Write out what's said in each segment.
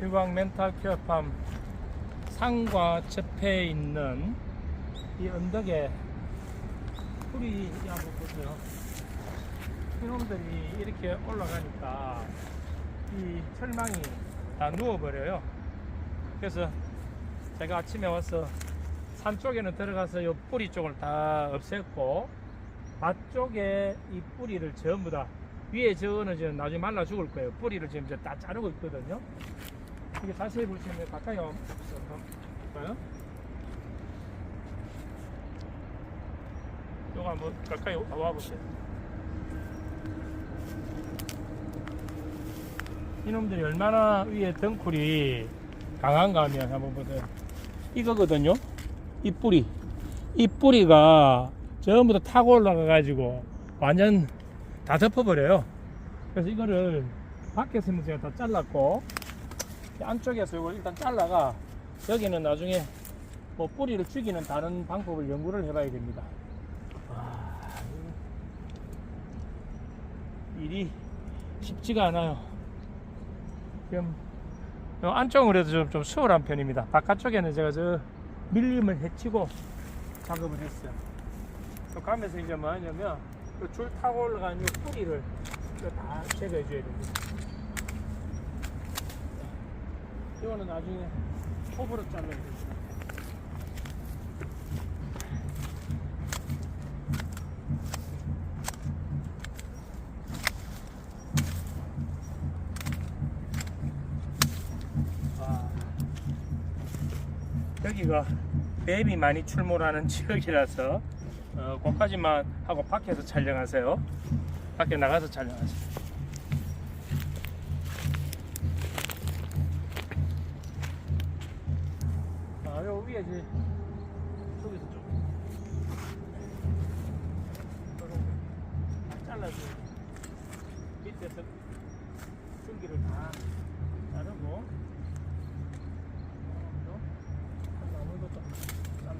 일광 멘탈 케어팜 상과 접해 있는 이 언덕에 풀이 한번 보세요. 이놈들이 이렇게 올라가니까 이 철망이 다 누워버려요. 그래서 제가 아침에 와서 산 쪽에는 들어가서 이 뿌리 쪽을 다 없앴고 밭 쪽에 이 뿌리를 전부 다 위에 저거는 지금 나중에 말라 죽을 거예요. 뿌리를 지금 다 자르고 있거든요. 이게 자세히 보시면 가까이 한번 볼까요? 요거 한번 가까이 와 보세요. 이놈들이 얼마나 위에 덩쿨이 강한가 하면 한번 보세요. 이거거든요. 이 뿌리. 이 뿌리가 전부 다 타고 올라가 가지고 완전 다 덮어버려요. 그래서 이거를 밖에서 있는 제가 다 잘랐고 이 안쪽에서 이걸 일단 잘라가 여기는 나중에 뭐 뿌리를 죽이는 다른 방법을 연구를 해봐야 됩니다. 와, 일이 쉽지가 않아요. 지금 요 안쪽은 그래도 좀, 좀 수월한 편입니다. 바깥쪽에는 제가 저 밀림을 해치고 작업을 했어요. 또 가면서 이제 뭐 하냐면 그줄 타고 올라가는 이 뿌리를 다 제거해 줘야 됩니다. 이거는 나중에 톱으로 됩니다. 와. 여기가 뱀이 많이 출몰하는 지역이라서 어, 거기까지만 하고 밖에서 촬영하세요. 밖에 나가서 촬영하세요. 이제 저기서 좀 잘라줘요. 밑에서 줄기를 다 자르고 어, 나무도 좀 잘라.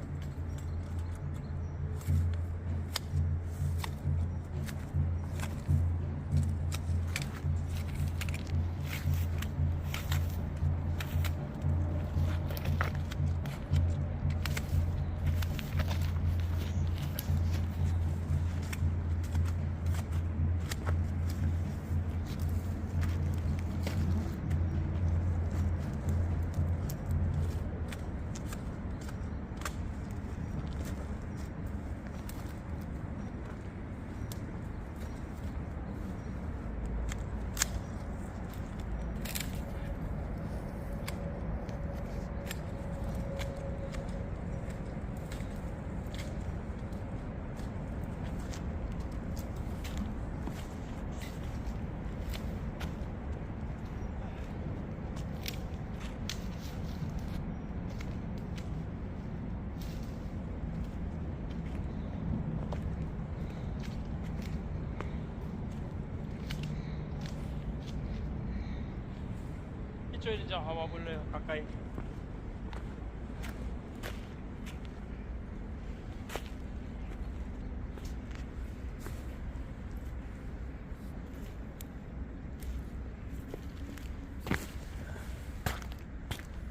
이쪽에 이제 와봐 볼래요 가까이.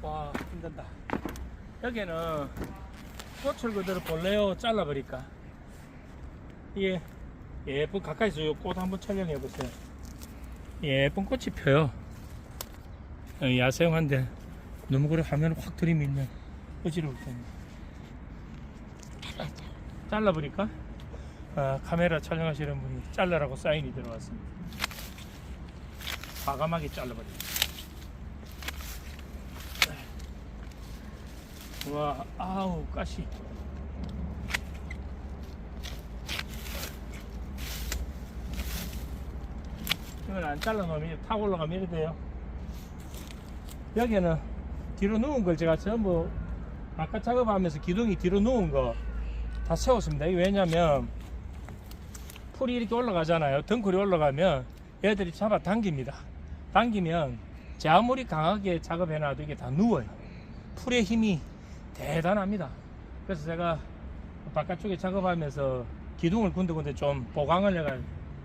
와 힘든다. 여기는 꽃을 그대로 볼래요? 잘라버릴까? 이게 예쁜 가까이서 이꽃 한번 촬영해 보세요. 예쁜 꽃이 펴요. 어, 야생화인데 너무 그래. 화면 확 들이밀면 어지러울 텐데. 잘라버릴까? 아, 카메라 촬영하시는 분이 잘라라고 사인이 들어왔습니다. 과감하게 잘라버려 와 아우 가시. 이걸 안 잘라 놓으면 타고 올라가면 이래 돼요 여기는 뒤로 누운 걸 제가 전부 아까 작업하면서 기둥이 뒤로 누운 거 다 세웠습니다. 왜냐면 풀이 이렇게 올라가잖아요. 덩굴이 올라가면 얘들이 잡아 당깁니다. 당기면 제 아무리 강하게 작업해놔도 이게 다 누워요. 풀의 힘이 대단합니다. 그래서 제가 바깥쪽에 작업하면서 기둥을 군데군데 좀 보강을 해가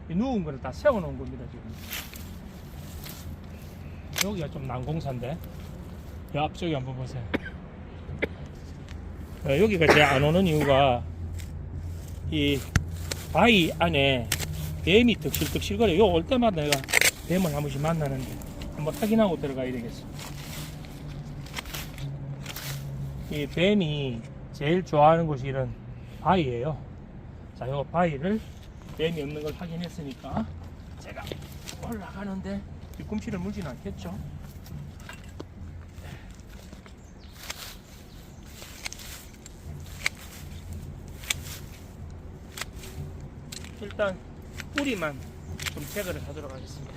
이 누운 거를 다 세워놓은 겁니다. 지금. 여기가 좀 난공사인데? 이 앞쪽에 한번 보세요. 어, 여기가 제가 안 오는 이유가 이 바위 안에 뱀이 득실득실거려 요 올 때마다 내가 뱀을 한 번씩 만나는데 한번 확인하고 들어가야 되겠어. 이 뱀이 제일 좋아하는 곳이 이런 바위예요. 자, 요 바위를 뱀이 없는 걸 확인했으니까 제가 올라가는데 뒤꿈치를 물지는 않겠죠. 일단 뿌리만 좀 제거를 하도록 하겠습니다.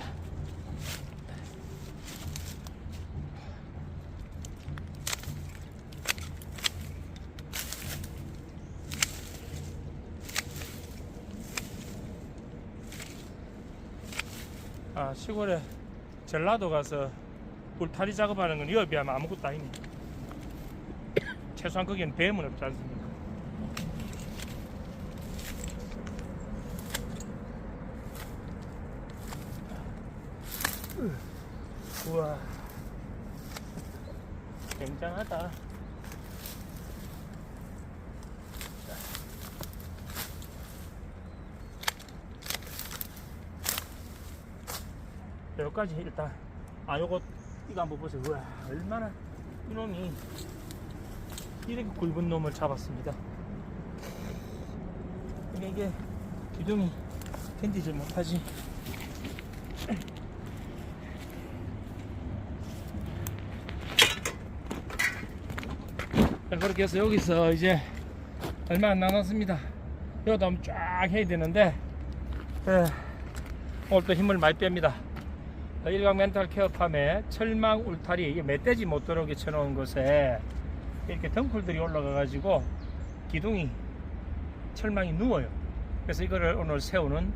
아 시골에 전라도 가서 울타리 작업하는 건 이와 비하면 아무것도 아닙니다. 최소한 거기는 뱀은 없지 않습니까? 우와 굉장하다 여기까지 일단. 아 요거 이거 한번 보세요. 우와 얼마나 이놈이 이렇게 굵은 놈을 잡았습니다. 근데 이게 기둥이 견디질 못하지. 자, 그렇게 해서 여기서 이제 얼마 안 남았습니다. 이것도 한번 쫙 해야 되는데 에, 오늘 또 힘을 많이 뺍니다 일강 멘탈 케어팜에 철망 울타리 멧돼지 못 들어오게 쳐놓은 곳에 이렇게 덩굴들이 올라가 가지고 기둥이 철망이 누워요. 그래서 이거를 오늘 세우는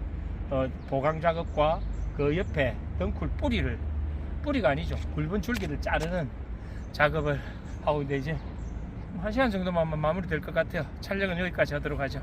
어, 보강 작업과 그 옆에 덩굴 뿌리를 뿌리가 아니죠. 굵은 줄기를 자르는 작업을 하고 있는데 이제 한 시간 정도만 마무리 될 것 같아요. 촬영은 여기까지 하도록 하죠